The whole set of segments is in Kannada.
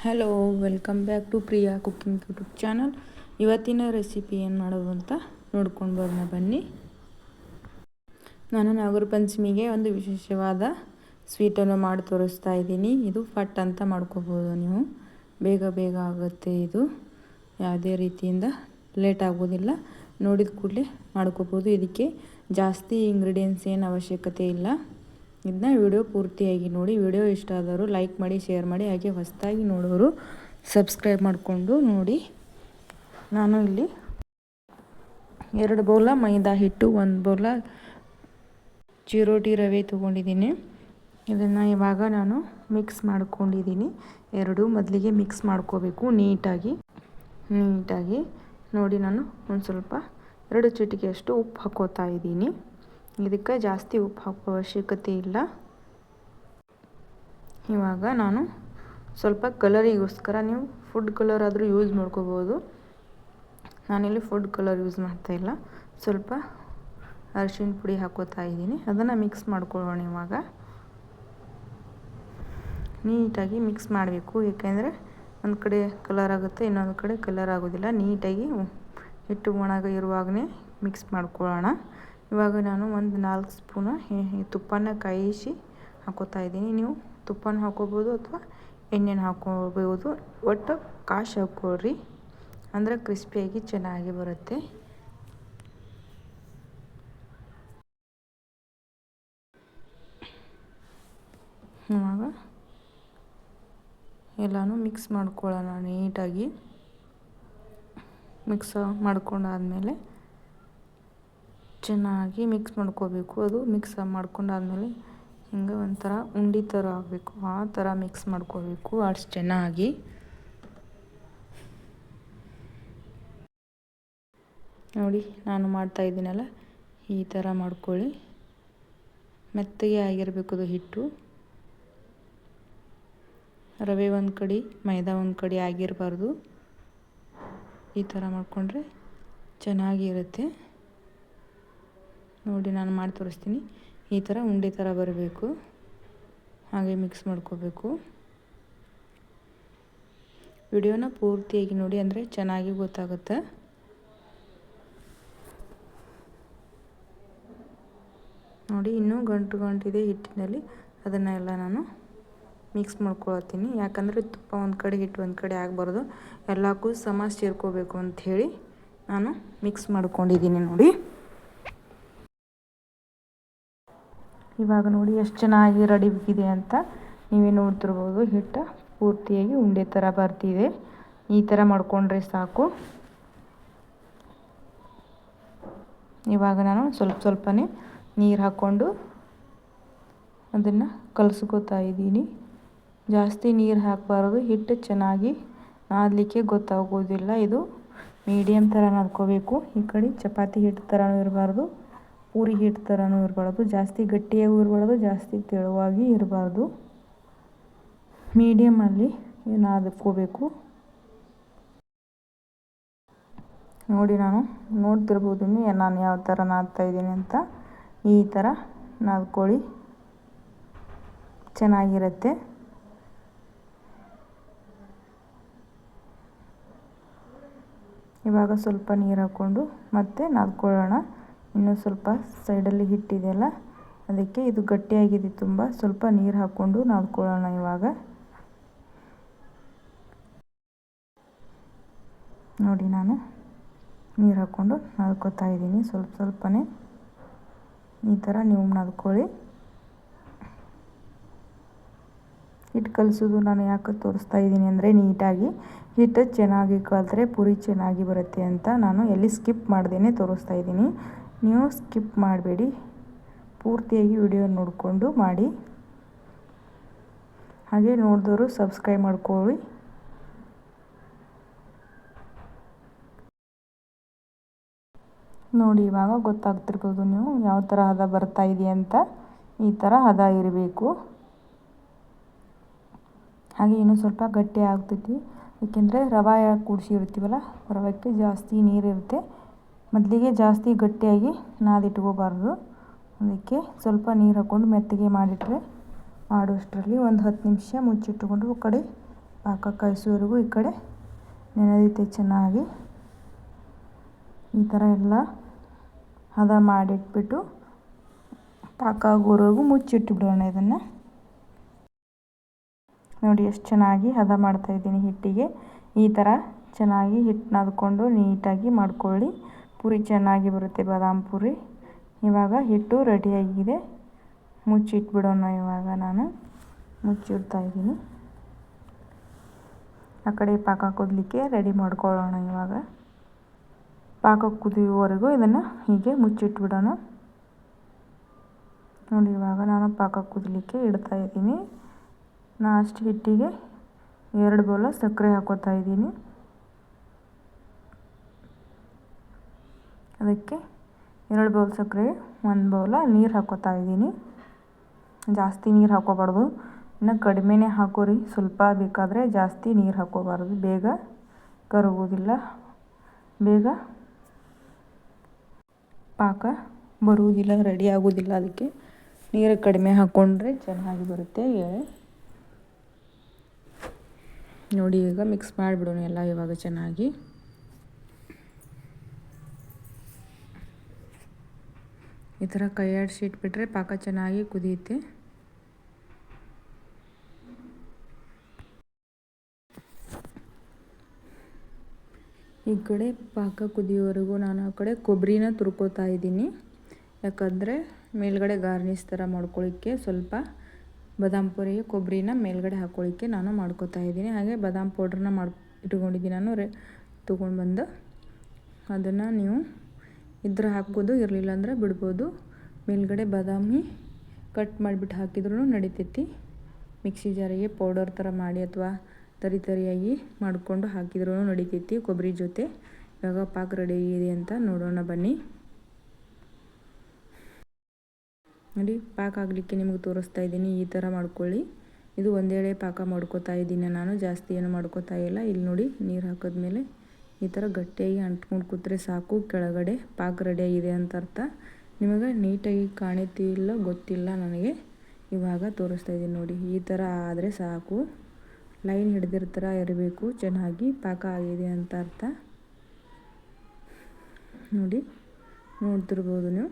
Hello welcome back to Priya cooking YouTube channel ಇವತ್ತಿನ ರೆಸಿಪಿ ಏನು ಮಾಡೋದು ಅಂತ ನೋಡ್ಕೊಂಡು ಬರೋಣ, ಬನ್ನಿ. ನಾನು ನಾಗರ ಪಂಚಮಿಗೆ ಒಂದು ವಿಶೇಷವಾದ ಸ್ವೀಟನ್ನು ಮಾಡಿ ತೋರಿಸ್ತಾ ಇದ್ದೀನಿ. ಇದು ಫಟ್ ಅಂತ ಮಾಡ್ಕೋಬೋದು ನೀವು. ಬೇಗ ಬೇಗ ಆಗುತ್ತೆ ಇದು. ಯಾವುದೇ ರೀತಿಯಿಂದ ಲೇಟ್ ಆಗೋದಿಲ್ಲ. ನೋಡಿದ ಕೂಡಲೇ ಮಾಡ್ಕೋಬೋದು. ಇದಕ್ಕೆ ಜಾಸ್ತಿ ಇಂಗ್ರೀಡಿಯೆಂಟ್ಸ್ ಏನು ಅವಶ್ಯಕತೆ ಇಲ್ಲ. ಇದನ್ನ ವಿಡಿಯೋ ಪೂರ್ತಿಯಾಗಿ ನೋಡಿ, ವಿಡಿಯೋ ಇಷ್ಟ ಆದವರು ಲೈಕ್ ಮಾಡಿ ಶೇರ್ ಮಾಡಿ, ಹಾಗೆ ಹೊಸದಾಗಿ ನೋಡೋರು ಸಬ್ಸ್ಕ್ರೈಬ್ ಮಾಡಿಕೊಂಡು ನೋಡಿ. ನಾನು ಇಲ್ಲಿ ಎರಡು ಬೌಲ ಮೈದಾ ಹಿಟ್ಟು, ಒಂದು ಬೌಲ ಚಿರೋಟಿ ರವೆ ತೊಗೊಂಡಿದ್ದೀನಿ. ಇದನ್ನು ಇವಾಗ ನಾನು ಮಿಕ್ಸ್ ಮಾಡ್ಕೊಂಡಿದ್ದೀನಿ. ಎರಡು ಮೊದಲಿಗೆ ಮಿಕ್ಸ್ ಮಾಡ್ಕೋಬೇಕು ನೀಟಾಗಿ. ನೀಟಾಗಿ ನೋಡಿ ನಾನು ಒಂದು ಸ್ವಲ್ಪ, ಎರಡು ಚಿಟಿಕೆಯಷ್ಟು ಉಪ್ಪು ಹಾಕೋತಾ ಇದ್ದೀನಿ. ಇದಕ್ಕೆ ಜಾಸ್ತಿ ಉಪ್ಪು ಹಾಕೋ ಅವಶ್ಯಕತೆ ಇಲ್ಲ. ಇವಾಗ ನಾನು ಸ್ವಲ್ಪ ಕಲರಿಗೋಸ್ಕರ ನೀವು ಫುಡ್ ಕಲರ್ ಆದರೂ ಯೂಸ್ ಮಾಡ್ಕೋಬೋದು. ನಾನಿಲ್ಲಿ ಫುಡ್ ಕಲರ್ ಯೂಸ್ ಮಾಡ್ತಾಯಿಲ್ಲ ಸ್ವಲ್ಪ ಅರಿಶಿಣ ಪುಡಿ ಹಾಕೋತಾ ಇದ್ದೀನಿ. ಅದನ್ನು ಮಿಕ್ಸ್ ಮಾಡ್ಕೊಳ್ಳೋಣ ಇವಾಗ. ನೀಟಾಗಿ ಮಿಕ್ಸ್ ಮಾಡಬೇಕು. ಏಕೆಂದರೆ ಒಂದು ಕಡೆ ಕಲರ್ ಆಗುತ್ತೆ, ಇನ್ನೊಂದು ಕಡೆ ಕಲರ್ ಆಗೋದಿಲ್ಲ. ನೀಟಾಗಿ ಹಿಟ್ಟು ಒಣಗ ಇರುವಾಗಲೇ ಮಿಕ್ಸ್ ಮಾಡ್ಕೊಳ್ಳೋಣ. ಇವಾಗ ನಾನು ಒಂದು ನಾಲ್ಕು ಸ್ಪೂನ ತುಪ್ಪನ ಕಾಯಿಸಿ ಹಾಕೋತಾ ಇದ್ದೀನಿ. ನೀವು ತುಪ್ಪನ ಹಾಕೋಬೋದು ಅಥವಾ ಎಣ್ಣೆನ ಹಾಕೋಬೋದು. ಒಟ್ಟು ಕಾಶಿ ಹಾಕ್ಕೊಳ್ರಿ. ಅಂದರೆ ಕ್ರಿಸ್ಪಿಯಾಗಿ ಚೆನ್ನಾಗಿ ಬರುತ್ತೆ. ಇವಾಗ ಎಲ್ಲನೂ ಮಿಕ್ಸ್ ಮಾಡ್ಕೊಳ್ಳೋಣ ನೀಟಾಗಿ. ಮಿಕ್ಸ್ ಮಾಡ್ಕೊಂಡಾದ್ಮೇಲೆ ಚೆನ್ನಾಗಿ ಮಿಕ್ಸ್ ಮಾಡ್ಕೋಬೇಕು. ಅದು ಮಿಕ್ಸ್ ಮಾಡ್ಕೊಂಡಾದ್ಮೇಲೆ ಹಿಂಗೆ ಒಂಥರ ಉಂಡೆ ಥರ ಆಗಬೇಕು. ಆ ಥರ ಮಿಕ್ಸ್ ಮಾಡ್ಕೋಬೇಕು. ಅಷ್ಟು ಚೆನ್ನಾಗಿ. ನೋಡಿ, ನಾನು ಮಾಡ್ತಾ ಇದ್ದೀನಲ್ಲ, ಈ ಥರ ಮಾಡ್ಕೊಳ್ಳಿ. ಮೆತ್ತಗೆ ಆಗಿರಬೇಕು ಅದು ಹಿಟ್ಟು. ರವೆ ಒಂದು ಕಡೆ, ಮೈದಾ ಒಂದು ಕಡೆ ಆಗಿರಬಾರ್ದು. ಈ ಥರ ಮಾಡಿಕೊಂಡ್ರೆ ಚೆನ್ನಾಗಿರುತ್ತೆ. ನೋಡಿ ನಾನು ಮಾಡಿ ತೋರಿಸ್ತೀನಿ. ಈ ಥರ ಉಂಡೆ ಥರ ಬರಬೇಕು. ಹಾಗೆ ಮಿಕ್ಸ್ ಮಾಡ್ಕೋಬೇಕು. ವಿಡಿಯೋನ ಪೂರ್ತಿಯಾಗಿ ನೋಡಿ ಅಂದರೆ ಚೆನ್ನಾಗಿ ಗೊತ್ತಾಗುತ್ತೆ. ನೋಡಿ, ಇನ್ನೂ ಗಂಟು ಗಂಟಿದೆ ಹಿಟ್ಟಿನಲ್ಲಿ. ಅದನ್ನೆಲ್ಲ ನಾನು ಮಿಕ್ಸ್ ಮಾಡ್ಕೊಳತ್ತೀನಿ ಯಾಕಂದರೆ ತುಪ್ಪ ಒಂದು ಕಡೆ ಹಿಟ್ಟು ಒಂದು ಕಡೆ ಆಗಬಾರ್ದು. ಎಲ್ಲಕ್ಕೂ ಸಮ ಸೇರ್ಕೋಬೇಕು ಅಂಥೇಳಿ ನಾನು ಮಿಕ್ಸ್ ಮಾಡ್ಕೊಂಡಿದ್ದೀನಿ ನೋಡಿ. ಇವಾಗ ನೋಡಿ ಎಷ್ಟು ಚೆನ್ನಾಗಿ ರೆಡಿ ಇದೆ ಅಂತ ನೀವೇ ನೋಡ್ತಿರ್ಬೋದು. ಹಿಟ್ಟು ಪೂರ್ತಿಯಾಗಿ ಉಂಡೆ ಥರ ಬರ್ತಿದೆ. ಈ ಥರ ಮಾಡಿಕೊಂಡ್ರೆ ಸಾಕು. ಇವಾಗ ನಾನು ಸ್ವಲ್ಪ ಸ್ವಲ್ಪನೇ ನೀರು ಹಾಕ್ಕೊಂಡು ಅದನ್ನು ಕಲಸ್ಕೋತಾ ಇದ್ದೀನಿ. ಜಾಸ್ತಿ ನೀರು ಹಾಕಬಾರ್ದು. ಹಿಟ್ಟು ಚೆನ್ನಾಗಿ ನಾದಲಿಕ್ಕೆ ಗೊತ್ತಾಗೋದಿಲ್ಲ. ಇದು ಮೀಡಿಯಮ್ ಥರ ನಾದ್ಕೋಬೇಕು. ಈ ಕಡೆ ಚಪಾತಿ ಹಿಟ್ಟು ಥರನೂ ಇರಬಾರ್ದು. ಪೂರಿ ಹಿಟ್ಟು ಥರನೂ ಇರಬಾರ್ದು, ಜಾಸ್ತಿ ಗಟ್ಟಿಯಾಗೂ ಇರಬಾರ್ದು, ಜಾಸ್ತಿ ತೆಳುವಾಗಿ ಇರಬಾರ್ದು. ಮೀಡಿಯಮಲ್ಲಿ ನಾದ್ಕೋಬೇಕು ನೋಡಿ ನಾನು, ನೋಡ್ತಿರ್ಬೋದು ನಾನು ಯಾವ ಥರ ನಾದ್ತಾ ಇದ್ದೀನಿ ಅಂತ. ಈ ಥರ ನಾದ್ಕೊಳ್ಳಿ. ಚೆನ್ನಾಗಿರುತ್ತೆ. ಇವಾಗ ಸ್ವಲ್ಪ ನೀರು ಹಾಕ್ಕೊಂಡು ಮತ್ತೆ ನಾದ್ಕೊಳ್ಳೋಣ. ಇನ್ನೂ ಸ್ವಲ್ಪ ಸೈಡಲ್ಲಿ ಹಿಟ್ಟಿದೆಯಲ್ಲ ಅದಕ್ಕೆ ಇದು ಗಟ್ಟಿಯಾಗಿದೆ ತುಂಬ. ಸ್ವಲ್ಪ ನೀರು ಹಾಕ್ಕೊಂಡು ನಾದ್ಕೊಳ್ಳೋಣ ಇವಾಗ. ನೋಡಿ ನಾನು ನೀರು ಹಾಕ್ಕೊಂಡು ನಾದ್ಕೋತಾ ಇದ್ದೀನಿ ಸ್ವಲ್ಪ ಸ್ವಲ್ಪನೇ. ಈ ಥರ ನೀವು ನಾದ್ಕೊಳ್ಳಿ. ಹಿಟ್ಟು ಕಲಿಸೋದು ನಾನು ಯಾಕೆ ತೋರಿಸ್ತಾ ಇದ್ದೀನಿ ಅಂದರೆ ನೀಟಾಗಿ. ಹಿಟ್ಟು ಚೆನ್ನಾಗಿ ಕಲಿತ್ರೆ ಪುರಿ ಚೆನ್ನಾಗಿ ಬರುತ್ತೆ ಅಂತ ನಾನು ಎಲ್ಲಿ ಸ್ಕಿಪ್ ಮಾಡ್ದೇ ತೋರಿಸ್ತಾ ಇದ್ದೀನಿ. ನೀವು ಸ್ಕಿಪ್ ಮಾಡಬೇಡಿ. ಪೂರ್ತಿಯಾಗಿ ವಿಡಿಯೋ ನೋಡಿಕೊಂಡು ಮಾಡಿ. ಹಾಗೆ ನೋಡಿದವರು ಸಬ್ಸ್ಕ್ರೈಬ್ ಮಾಡ್ಕೊಳ್ಳಿ. ನೋಡಿ, ಇವಾಗ ಗೊತ್ತಾಗ್ತಿರ್ಬೋದು ನೀವು ಯಾವ ಥರ ಹದ ಬರ್ತಾ ಇದೆಯಾ ಅಂತ. ಈ ಥರ ಹದ ಇರಬೇಕು. ಹಾಗೆ ಇನ್ನೂ ಸ್ವಲ್ಪ ಗಟ್ಟಿ ಆಗ್ತೈತಿ. ಏಕೆಂದರೆ ರವೆ ಕೂಡಿಸಿರ್ತೀವಲ್ಲ ರವೆಕ್ಕೆ ಜಾಸ್ತಿ ನೀರಿರುತ್ತೆ. ಮೊದಲಿಗೆ ಜಾಸ್ತಿ ಗಟ್ಟಿಯಾಗಿ ನಾದಿಟ್ಕೋಬಾರ್ದು ಅದಕ್ಕೆ ಸ್ವಲ್ಪ ನೀರು ಹಾಕ್ಕೊಂಡು ಮೆತ್ತಗೆ ಮಾಡಿಟ್ರೆ ಮಾಡುವಷ್ಟರಲ್ಲಿ ಒಂದು ಹತ್ತು ನಿಮಿಷ ಮುಚ್ಚಿಟ್ಟುಕೊಂಡು ಕಡೆ ಪಾಕ ಕಾಯಿಸೋವರೆಗೂ ಈ ಕಡೆ ನೆನೆದೈತೆ ಚೆನ್ನಾಗಿ ಈ ಥರ ಎಲ್ಲ ಹದ ಮಾಡಿಟ್ಬಿಟ್ಟು ಪಾಕ ಆಗೋವರೆಗೂ ಮುಚ್ಚಿಟ್ಬಿಡೋಣ ಇದನ್ನು. ನೋಡಿ ಎಷ್ಟು ಚೆನ್ನಾಗಿ ಹದ ಮಾಡ್ತಾಯಿದ್ದೀನಿ ಹಿಟ್ಟಿಗೆ. ಈ ಥರ ಚೆನ್ನಾಗಿ ಹಿಟ್ಟು ನಾದ್ಕೊಂಡು ನೀಟಾಗಿ ಮಾಡ್ಕೊಳ್ಳಿ. ಪೂರಿ ಚೆನ್ನಾಗಿ ಬರುತ್ತೆ, ಬಾದಾಮ್ ಪೂರಿ. ಇವಾಗ ಹಿಟ್ಟು ರೆಡಿಯಾಗಿದೆ ಮುಚ್ಚಿಟ್ಬಿಡೋಣ ಇವಾಗ ನಾನು. ಮುಚ್ಚಿಡ್ತಾ ಇದ್ದೀನಿ. ಆ ಕಡೆ ಪಾಕ ಕುದಲಿಕ್ಕೆ ರೆಡಿ ಮಾಡ್ಕೊಳ್ಳೋಣ ಇವಾಗ. ಪಾಕ ಕುದಿಯುವವರೆಗೂ ಇದನ್ನು ಹೀಗೆ ಮುಚ್ಚಿಟ್ಬಿಡೋಣ. ನೋಡಿ, ಇವಾಗ ನಾನು ಪಾಕ ಕುದಲಿಕ್ಕೆ ಇಡ್ತಾ ಇದ್ದೀನಿ. ಅಷ್ಟು ಹಿಟ್ಟಿಗೆ ಎರಡು ಬೌಲ ಸಕ್ಕರೆ ಹಾಕೋತಾ ಇದ್ದೀನಿ. ಅದಕ್ಕೆ ಎರಡು ಬೌಲ್ ಸಕ್ಕರೆ, ಒಂದು ಬೌಲ ನೀರು ಹಾಕೋತಾ ಇದ್ದೀನಿ. ಜಾಸ್ತಿ ನೀರು ಹಾಕೋಬಾರ್ದು. ಇನ್ನು ಕಡಿಮೆನೇ ಹಾಕೋರಿ. ಸ್ವಲ್ಪ ಬೇಕಾದರೆ ಜಾಸ್ತಿ ನೀರು ಹಾಕೋಬಾರ್ದು. ಬೇಗ ಕರಗೋದಿಲ್ಲ ಬೇಗ ಪಾಕ ಬರುವುದಿಲ್ಲ ರೆಡಿ ಆಗೋದಿಲ್ಲ ಅದಕ್ಕೆ. ನೀರು ಕಡಿಮೆ ಹಾಕ್ಕೊಂಡ್ರೆ ಚೆನ್ನಾಗಿ ಬರುತ್ತೆ ಎಳೆ ನೋಡಿ, ಈಗ ಮಿಕ್ಸ್ ಮಾಡಿಬಿಡೋಣ ಎಲ್ಲ ಇವಾಗ ಚೆನ್ನಾಗಿ. ಈ ಥರ ಕೈ ಆಡಿಸಿ ಇಟ್ಬಿಟ್ರೆ ಪಾಕ ಚೆನ್ನಾಗಿ ಕುದಿಯುತ್ತೆ. ಈ ಕಡೆ ಪಾಕ ಕುದಿಯೋವರೆಗೂ ನಾನು ಆ ಕಡೆ ಕೊಬ್ಬರಿನ ತುರ್ಕೋತಾ ಇದ್ದೀನಿ. ಯಾಕಂದರೆ ಮೇಲ್ಗಡೆ ಗಾರ್ನಿಷ್ ಥರ ಮಾಡ್ಕೊಳ್ಳಿಕ್ಕೆ ಸ್ವಲ್ಪ ಬಾದಾಮ್ ಪುರಿಗೆ ಕೊಬ್ಬರಿನ ಮೇಲ್ಗಡೆ ಹಾಕ್ಕೊಳ್ಳಿಕ್ಕೆ ನಾನು ಮಾಡ್ಕೋತಾ ಇದ್ದೀನಿ. ಹಾಗೆ ಬಾದಾಮ್ ಪೌಡ್ರನ್ನ ಮಾಡಿ ಇಟ್ಕೊಂಡಿದ್ದೀನಿ ನಾನು ರೇ ತೊಗೊಂಡು ಬಂದು ಅದನ್ನು ನೀವು ಇದ್ರೆ ಹಾಕ್ಬೋದು, ಇರಲಿಲ್ಲ ಅಂದರೆ ಬಿಡ್ಬೋದು. ಮೇಲ್ಗಡೆ ಬಾದಾಮಿ ಕಟ್ ಮಾಡಿಬಿಟ್ಟು ಹಾಕಿದ್ರೂ ನಡಿತೈತಿ. ಮಿಕ್ಸಿ ಜಾರಿಗೆ ಪೌಡರ್ ಥರ ಮಾಡಿ ಅಥವಾ ತರಿ ತರಿಯಾಗಿ ಮಾಡಿಕೊಂಡು ಹಾಕಿದ್ರೂ ನಡಿತೈತಿ ಕೊಬ್ಬರಿ ಜೊತೆ. ಇವಾಗ ಪಾಕ ರೆಡಿ ಇದೆ ಅಂತ ನೋಡೋಣ ಬನ್ನಿ. ನೋಡಿ, ಪಾಕ ಆಗಲಿಕ್ಕೆ ನಿಮಗೆ ತೋರಿಸ್ತಾ ಇದ್ದೀನಿ, ಈ ಥರ ಮಾಡ್ಕೊಳ್ಳಿ. ಇದು ಒಂದೇಳೆ ಪಾಕ ಮಾಡ್ಕೋತಾ ಇದ್ದೀನಿ ನಾನು, ಜಾಸ್ತಿ ಏನು ಮಾಡ್ಕೋತಾ ಇಲ್ಲ. ಇಲ್ಲಿ ನೋಡಿ, ನೀರು ಹಾಕಿದ್ಮೇಲೆ ಈ ಥರ ಗಟ್ಟಿಯಾಗಿ ಅಂಟ್ಕೊಂಡು ಕೂತ್ರೆ ಸಾಕು, ಕೆಳಗಡೆ ಪಾಕ ರೆಡಿಯಾಗಿದೆ ಅಂತ ಅರ್ಥ. ನಿಮಗೆ ನೀಟಾಗಿ ಕಾಣಿತಿಲ್ಲ ಗೊತ್ತಿಲ್ಲ ನನಗೆ, ಇವಾಗ ತೋರಿಸ್ತಾ ಇದ್ದೀನಿ ನೋಡಿ. ಈ ಥರ ಆದರೆ ಸಾಕು. ಲೈನ್ ಹಿಡಿದಿರ್ತರ ಇರಬೇಕು, ಚೆನ್ನಾಗಿ ಪಾಕ ಆಗಿದೆ ಅಂತ ಅರ್ಥ. ನೋಡಿ, ನೋಡ್ತಿರ್ಬೋದು ನೀವು.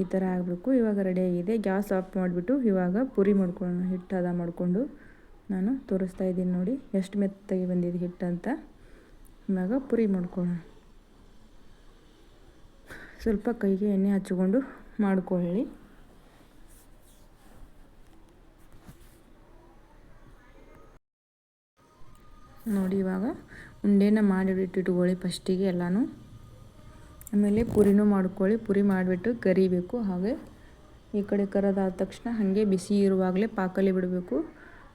ಈ ಥರ ಆಗಬೇಕು, ಇವಾಗ ರೆಡಿಯಾಗಿದೆ ಗ್ಯಾಸ್ ಆಫ್ ಮಾಡಿಬಿಟ್ಟು ಇವಾಗ ಪುರಿ ಮಾಡ್ಕೊಳ್ಳೋಣ. ಹಿಟ್ಟು ಅದ ಮಾಡಿಕೊಂಡು ನಾನು ತೋರಿಸ್ತಾ ಇದ್ದೀನಿ ನೋಡಿ. ಎಷ್ಟು ಮೆತ್ತಗೆ ಬಂದಿದೆ ಹಿಟ್ಟು ಅಂತ. ಇವಾಗ ಪುರಿ ಮಾಡ್ಕೊಳ್ಳೋಣ ಸ್ವಲ್ಪ ಕೈಗೆ ಎಣ್ಣೆ ಹಚ್ಚಿಕೊಂಡು ಮಾಡ್ಕೊಳ್ಳಿ. ನೋಡಿ ಇವಾಗ ಉಂಡೆನ ಮಾಡಿಬಿಟ್ಟಿಟ್ಕೊಳ್ಳಿ ಫಸ್ಟಿಗೆ ಎಲ್ಲನೂ. ಆಮೇಲೆ ಪುರಿನೂ ಮಾಡ್ಕೊಳ್ಳಿ. ಪುರಿ ಮಾಡಿಬಿಟ್ಟು ಕರಿಬೇಕು. ಹಾಗೆ ಈ ಕಡೆ ಕರೆದಾದ ತಕ್ಷಣ ಹಾಗೆ ಬಿಸಿ ಇರುವಾಗಲೇ ಪಾಕಲ್ಲಿ ಬಿಡಬೇಕು.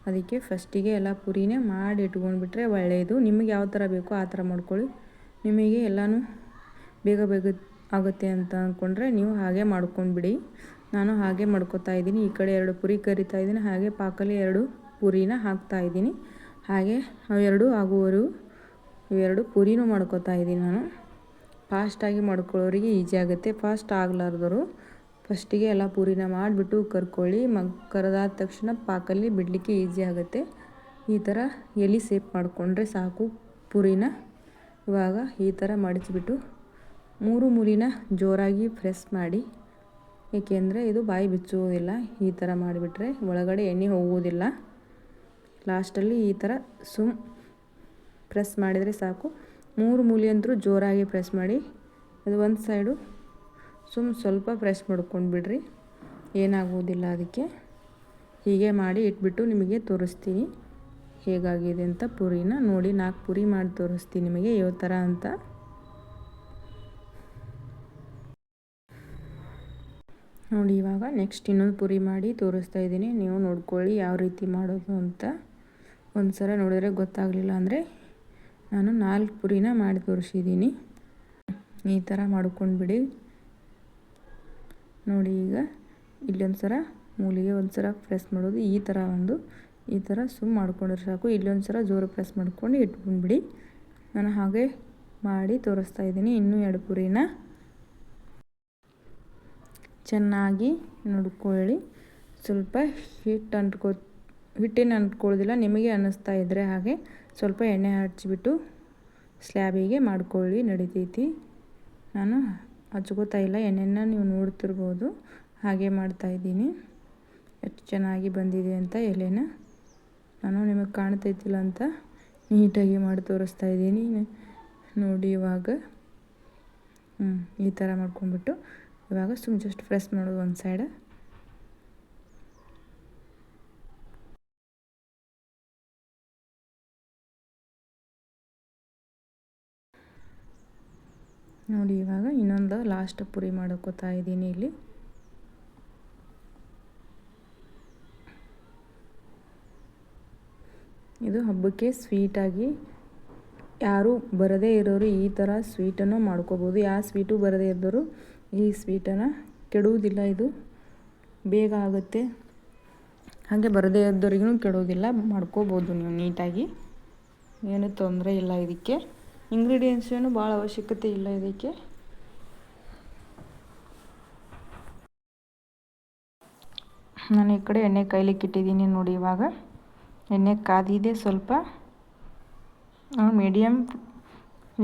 ಅದಕ್ಕೆ ಫಸ್ಟಿಗೆ ಎಲ್ಲ ಪುರಿನೇ ಮಾಡಿ ಇಟ್ಕೊಂಡ್ಬಿಟ್ರೆ ಒಳ್ಳೆಯದು ನಿಮಗೆ ಯಾವ ಥರ ಬೇಕೋ ಆ ಥರ ಮಾಡ್ಕೊಳ್ಳಿ. ನಿಮಗೆ ಎಲ್ಲನೂ ಬೇಗ ಬೇಗ ಆಗುತ್ತೆ ಅಂತ ಅಂದ್ಕೊಂಡ್ರೆ ನೀವು ಹಾಗೆ ಮಾಡ್ಕೊಂಡ್ಬಿಡಿ. ನಾನು ಹಾಗೆ ಮಾಡ್ಕೊತಾ ಇದ್ದೀನಿ. ಈ ಕಡೆ ಎರಡು ಪುರಿ ಕರಿತಾ ಇದ್ದೀನಿ. ಹಾಗೆ ಪಾಕಲ್ಲಿ ಎರಡು ಪುರಿನ ಹಾಕ್ತಾ ಇದ್ದೀನಿ. ಹಾಗೆ ಅವೆರಡು ಆಗುವರು ಇವೆರಡು ಪುರಿನೂ ಮಾಡ್ಕೊತಾ ಇದ್ದೀನಿ ನಾನು. ಫಾಸ್ಟಾಗಿ ಮಾಡ್ಕೊಳ್ಳೋರಿಗೆ ಈಜಿ ಆಗುತ್ತೆ. ಫಾಸ್ಟ್ ಆಗ್ಲಾರ್ದವರು ಫಸ್ಟಿಗೆ ಎಲ್ಲ ಪೂರಿನ ಮಾಡಿಬಿಟ್ಟು ಕರ್ಕೊಳ್ಳಿ ಮ ಕರೆದಾದ ತಕ್ಷಣ ಪಾಕಲ್ಲಿ ಬಿಡಲಿಕ್ಕೆ ಈಸಿ ಆಗುತ್ತೆ. ಈ ಥರ ಎಲೆ ಸೇಪ್ ಮಾಡಿಕೊಂಡ್ರೆ ಸಾಕು ಪೂರಿನ. ಇವಾಗ ಈ ಥರ ಮಡಚಿಬಿಟ್ಟು ಮೂರು ಮುರಿನ ಜೋರಾಗಿ ಪ್ರೆಸ್ ಮಾಡಿ. ಏಕೆಂದರೆ ಇದು ಬಾಯಿ ಬಿಚ್ಚುವುದಿಲ್ಲ, ಈ ಥರ ಮಾಡಿಬಿಟ್ರೆ ಒಳಗಡೆ ಎಣ್ಣೆ ಹೋಗುವುದಿಲ್ಲ. ಲಾಸ್ಟಲ್ಲಿ ಈ ಥರ ಸುಮ್ ಪ್ರೆಸ್ ಮಾಡಿದರೆ ಸಾಕು. ಮೂರು ಮೂಲೆ ಅಂತರೂ ಜೋರಾಗಿ ಪ್ರೆಸ್ ಮಾಡಿ. ಅದು ಒಂದು ಸೈಡು ಸುಮ್ಮ ಸ್ವಲ್ಪ ಪ್ರೆಸ್ ಮಾಡ್ಕೊಂಡ್ಬಿಡ್ರಿ ಏನಾಗುವುದಿಲ್ಲ ಅದಕ್ಕೆ. ಹೀಗೆ ಮಾಡಿ ಇಟ್ಬಿಟ್ಟು ನಿಮಗೆ ತೋರಿಸ್ತೀನಿ. ಹೇಗಾಗಿದೆ ಅಂತ ಪುರಿನ ನೋಡಿ ನಾಲ್ಕು ಪುರಿ ಮಾಡಿ ತೋರಿಸ್ತೀನಿ ನಿಮಗೆ, ಯಾವ ಥರ ಅಂತ. ನೋಡಿ ಇವಾಗ ನೆಕ್ಸ್ಟ್ ಇನ್ನೊಂದು ಪುರಿ ಮಾಡಿ ತೋರಿಸ್ತಾ ಇದ್ದೀನಿ. ನೀವು ನೋಡ್ಕೊಳ್ಳಿ ಯಾವ ರೀತಿ ಮಾಡೋದು ಅಂತ. ಒಂದು ಸಲ ನೋಡಿದ್ರೆ ಗೊತ್ತಾಗಲಿಲ್ಲ ಅಂದರೆ ನಾನು ನಾಲ್ಕು ಪುರಿನ ಮಾಡಿ ತೋರಿಸಿದ್ದೀನಿ. ಈ ಥರ ಮಾಡ್ಕೊಂಡ್ಬಿಡಿ ನೋಡಿ ಈಗ ಇಲ್ಲೊಂದು ಸರ ಮೂಲಿಗೆ ಒಂದು ಸರ ಪ್ರೆಸ್ ಮಾಡೋದು ಈ ಥರ ಒಂದು, ಈ ಥರ ಸುಮ್ ಮಾಡ್ಕೊಂಡ್ರೆ ಸಾಕು. ಇಲ್ಲೊಂದು ಸರ ಜೋರು ಪ್ರೆಸ್ ಮಾಡ್ಕೊಂಡು ಇಟ್ಕೊಂಡ್ಬಿಡಿ. ನಾನು ಹಾಗೆ ಮಾಡಿ ತೋರಿಸ್ತಾ ಇದ್ದೀನಿ ಇನ್ನೂ ಎರಡು ಪುರಿನ. ಚೆನ್ನಾಗಿ ನೋಡ್ಕೊಳ್ಳಿ. ಸ್ವಲ್ಪ ಹಿಟ್ಟು ಅಂಟ್ಕೋ ಹಿಟ್ಟೇನು ಅಂಟ್ಕೊಳ್ಳೋದಿಲ್ಲ ನಿಮಗೆ ಅನ್ನಿಸ್ತಾ ಇದ್ದರೆ ಹಾಗೆ ಸ್ವಲ್ಪ ಎಣ್ಣೆ ಹಚ್ಚಿಬಿಟ್ಟು ಸ್ಲ್ಯಾಬಿಗೆ ಮಾಡ್ಕೊಳ್ಳಿ, ನಡಿತೈತಿ. ನಾನು ಹಚ್ಕೋತಾ ಇಲ್ಲ, ಎಣ್ಣೆನ ನೀವು ನೋಡ್ತಿರ್ಬೋದು. ಹಾಗೆ ಮಾಡ್ತಾಯಿದ್ದೀನಿ ಎಷ್ಟು ಚೆನ್ನಾಗಿ ಬಂದಿದೆ ಅಂತ ಎಲೆನ. ನಾನು ನಿಮಗೆ ಕಾಣ್ತೈತಿಲ್ಲ ಅಂತ ನೀಟಾಗಿ ಮಾಡಿ ತೋರಿಸ್ತಾ ಇದ್ದೀನಿ. ನೋಡಿ ಇವಾಗ. ಹ್ಞೂ ಈ ಥರ ಮಾಡ್ಕೊಂಡ್ಬಿಟ್ಟು. ಇವಾಗ ಸುಮ್ಮ ಜಸ್ಟ್ ಪ್ರೆಸ್ ಮಾಡೋದು ಒಂದು ಸೈಡ್ ನೋಡಿ, ಇವಾಗ ಇನ್ನೊಂದು ಲಾಸ್ಟ್ ಪುರಿ ಮಾಡ್ಕೋತಾ ಇದ್ದೀನಿ ಇಲ್ಲಿ. ಇದು ಹಬ್ಬಕ್ಕೆ ಸ್ವೀಟಾಗಿ ಯಾರು ಬರದೇ ಇರೋರು ಈ ಥರ ಸ್ವೀಟನ್ನು ಮಾಡ್ಕೋಬೋದು. ಯಾವ ಸ್ವೀಟು ಬರದೇ ಇದ್ದವರು ಈ ಸ್ವೀಟನ್ನು ಕೆಡುವುದಿಲ್ಲ ಇದು. ಬೇಗ ಆಗುತ್ತೆ. ಹಾಗೆ ಬರದೇ ಇದ್ದವ್ರಿಗೂ ಕೆಡೋದಿಲ್ಲ ಮಾಡ್ಕೋಬೋದು ನೀವು ನೀಟಾಗಿ ಏನೂ ತೊಂದರೆ ಇಲ್ಲ ಇದಕ್ಕೆ. ಇಂಗ್ರೀಡಿಯೆಂಟ್ಸ್ ಏನು ಭಾಳ ಅವಶ್ಯಕತೆ ಇಲ್ಲ ಇದಕ್ಕೆ. ನಾನು ಈ ಕಡೆ ಎಣ್ಣೆ ಕಾಯ್ಲಿಕ್ಕೆ ಇಟ್ಟಿದ್ದೀನಿ ನೋಡಿ ಇವಾಗ. ಎಣ್ಣೆ ಕಾದಿದೆ ಸ್ವಲ್ಪ. ಮೀಡಿಯಮ್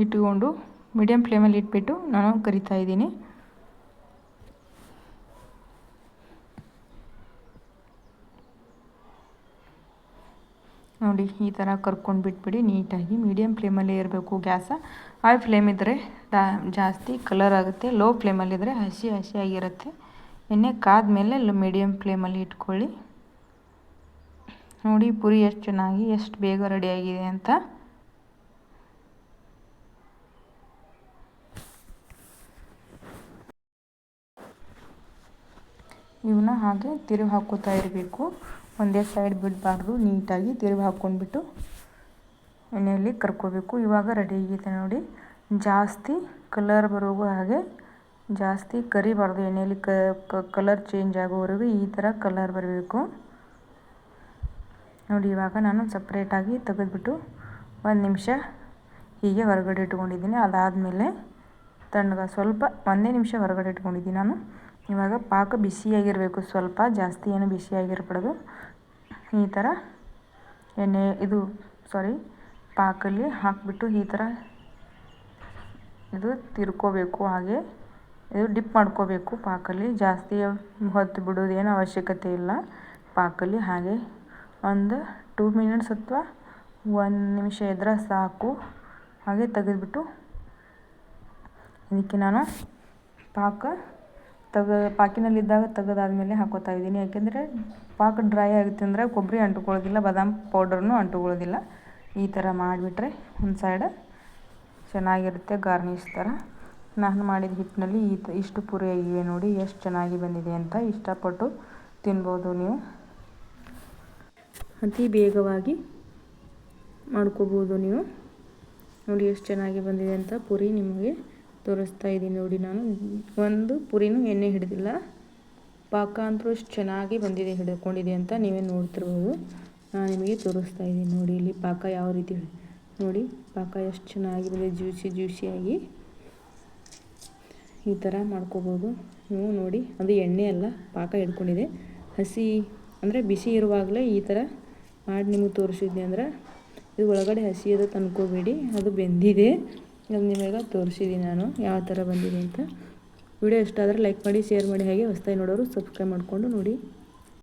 ಇಟ್ಕೊಂಡು ಮೀಡಿಯಮ್ ಫ್ಲೇಮಲ್ಲಿ ಇಟ್ಬಿಟ್ಟು ನಾನು ಕರಿತಾ ಇದ್ದೀನಿ. ನೋಡಿ, ಈ ಥರ ಕರ್ಕೊಂಡು ಬಿಟ್ಬಿಡಿ, ನೀಟಾಗಿ ಮೀಡಿಯಮ್ ಫ್ಲೇಮಲ್ಲೇ ಇರಬೇಕು ಗ್ಯಾಸ. ಹೈ ಫ್ಲೇಮ್ ಇದ್ದರೆ ಜಾಸ್ತಿ ಕಲರ್ ಆಗುತ್ತೆ ಲೋ ಫ್ಲೇಮಲ್ಲಿದ್ದರೆ ಹಸಿ ಹಸಿಯಾಗಿರುತ್ತೆ. ಎಣ್ಣೆ ಕಾದ್ಮೇಲೆ ಮೀಡಿಯಮ್ ಫ್ಲೇಮಲ್ಲಿ ಇಟ್ಕೊಳ್ಳಿ. ನೋಡಿ, ಪುರಿ ಎಷ್ಟು ಚೆನ್ನಾಗಿ, ಎಷ್ಟು ಬೇಗ ರೆಡಿಯಾಗಿದೆ ಅಂತ. ಇವನ್ನ ಹಾಗೆ ತಿರುಗಿ ಹಾಕೋತಾ ಇರಬೇಕು. ಒಂದೇ ಸೈಡ್ ಬಿಡಬಾರ್ದು, ನೀಟಾಗಿ ತಿರುವಿ ಹಾಕ್ಕೊಂಡ್ಬಿಟ್ಟು ಎಣ್ಣೆಯಲ್ಲಿ ಕರ್ಕೋಬೇಕು. ಇವಾಗ ರೆಡಿ ಆಗಿದೆ ನೋಡಿ. ಜಾಸ್ತಿ ಕಲರ್ ಬರೋ ಹಾಗೆ ಜಾಸ್ತಿ ಕರಿಬಾರ್ದು. ಎಣ್ಣೆಯಲ್ಲಿ ಕಲರ್ ಚೇಂಜ್ ಆಗೋವರೆಗೂ ಈ ಥರ ಕಲರ್ ಬರಬೇಕು. ನೋಡಿ, ಇವಾಗ ನಾನು ಸಪ್ರೇಟಾಗಿ ತೆಗೆದುಬಿಟ್ಟು ಒಂದು ನಿಮಿಷ ಹೀಗೆ ಹೊರಗಡೆ ಇಟ್ಕೊಂಡಿದ್ದೀನಿ. ಅದಾದಮೇಲೆ ತಣ್ಣಗೆ ಸ್ವಲ್ಪ ಒಂದೇ ನಿಮಿಷ ಹೊರಗಡೆ ಇಟ್ಕೊಂಡಿದ್ದೀನಿ ನಾನು. ಇವಾಗ ಪಾಕ ಬಿಸಿಯಾಗಿರಬೇಕು. ಸ್ವಲ್ಪ ಜಾಸ್ತಿ ಏನು ಬಿಸಿಯಾಗಿರ್ಬಾರ್ದು. ಈ ಥರ ಎಣ್ಣೆ, ಇದು ಸಾರಿ ಪಾಕಲ್ಲಿ ಹಾಕಿಬಿಟ್ಟು ಈ ಥರ ಇದು ತಿರ್ಕೋಬೇಕು. ಹಾಗೆ ಇದು ಡಿಪ್ ಮಾಡ್ಕೋಬೇಕು ಪಾಕಲ್ಲಿ. ಜಾಸ್ತಿ ಹೊತ್ತು ಬಿಡೋದೇನು ಅವಶ್ಯಕತೆ ಇಲ್ಲ ಪಾಕಲ್ಲಿ. ಹಾಗೆ ಒಂದು ಟೂ ಮಿನಿಟ್ಸ್ ಅಥವಾ ಒಂದು ನಿಮಿಷ ಇದ್ರೆ ಸಾಕು. ಹಾಗೆ ತೆಗೆದುಬಿಟ್ಟು ಇದಕ್ಕೆ ನಾನು ಪಾಕ ತೆಗೆ, ಪಾಕಿನಲ್ಲಿದ್ದಾಗ ತೆಗೆದಾದ್ಮೇಲೆ ಹಾಕೋತಾ ಇದ್ದೀನಿ. ಯಾಕೆಂದರೆ ಪಾಕ ಡ್ರೈ ಆಗುತ್ತೆ ಅಂದರೆ ಕೊಬ್ಬರಿ ಅಂಟ್ಕೊಳ್ಳೋದಿಲ್ಲ, ಬಾದಾಮ್ ಪೌಡರ್ನು ಅಂಟ್ಕೊಳ್ಳೋದಿಲ್ಲ. ಈ ಥರ ಮಾಡಿಬಿಟ್ರೆ ಒಂದು ಸೈಡ್ ಚೆನ್ನಾಗಿರುತ್ತೆ ಗಾರ್ನಿಶ್ ಥರ ನಾನು ಮಾಡಿದ ಹಿಟ್ಟಿನಲ್ಲಿ ಈ ಇಷ್ಟು ಪೂರಿ ಆಗಿವೆ ನೋಡಿ, ಎಷ್ಟು ಚೆನ್ನಾಗಿ ಬಂದಿದೆ ಅಂತ ಇಷ್ಟಪಟ್ಟು ತಿನ್ಬೋದು ನೀವು. ಅತಿ ಬೇಗವಾಗಿ ಮಾಡ್ಕೋಬೋದು ನೀವು. ನೋಡಿ ಎಷ್ಟು ಚೆನ್ನಾಗಿ ಬಂದಿದೆ ಅಂತ ಪುರಿ ನಿಮಗೆ. ತೋರಿಸ್ತಾ ಇದ್ದೀನಿ ನೋಡಿ ನಾನು. ಒಂದು ಪುರಿನೂ ಎಣ್ಣೆ ಹಿಡಿದಿಲ್ಲ. ಪಾಕ ಅಂತೂ ಎಷ್ಟು ಚೆನ್ನಾಗಿ ಬಂದಿದೆ, ಹಿಡ್ಕೊಂಡಿದೆ ಅಂತ ನೀವೇ ನೋಡ್ತಿರ್ಬೋದು. ನಾನು ನಿಮಗೆ ತೋರಿಸ್ತಾ ಇದ್ದೀನಿ ನೋಡಿ ಇಲ್ಲಿ ಪಾಕ ಯಾವ ರೀತಿ ನೋಡಿ, ಪಾಕ ಎಷ್ಟು ಚೆನ್ನಾಗಿ ಬಂದಿದೆ ಜ್ಯೂಸಿ ಜ್ಯೂಸಿಯಾಗಿ. ಈ ಥರ ಮಾಡ್ಕೋಬೋದು. ನೀವು ನೋಡಿ, ಅದು ಎಣ್ಣೆ ಅಲ್ಲ, ಪಾಕ ಹಿಡ್ಕೊಂಡಿದೆ. ಹಸಿ, ಅಂದರೆ ಬಿಸಿ ಇರುವಾಗಲೇ ಈ ಥರ ಮಾಡಿ ನಿಮಗೆ ತೋರಿಸಿದ್ದೆ ಅಂದ್ರೆ ಇದು ಒಳಗಡೆ ಹಸಿ ಅದು ತಂದ್ಕೋಬೇಡಿ ಅದು ಬೆಂದಿದೆ. ಅದು ನಿಮಗೆ ತೋರಿಸಿದ್ದೀನಿ ನಾನು, ಯಾವ ಥರ ಬಂದಿದೆ ಅಂತ. ವಿಡಿಯೋ ಇಷ್ಟ ಆದರೆ ಲೈಕ್ ಮಾಡಿ ಶೇರ್ ಮಾಡಿ, ಹಾಗೆ ಹೊಸ್ದಾಗಿ ನೋಡೋರು ಸಬ್ಸ್ಕ್ರೈಬ್ ಮಾಡಿಕೊಂಡು ನೋಡಿ.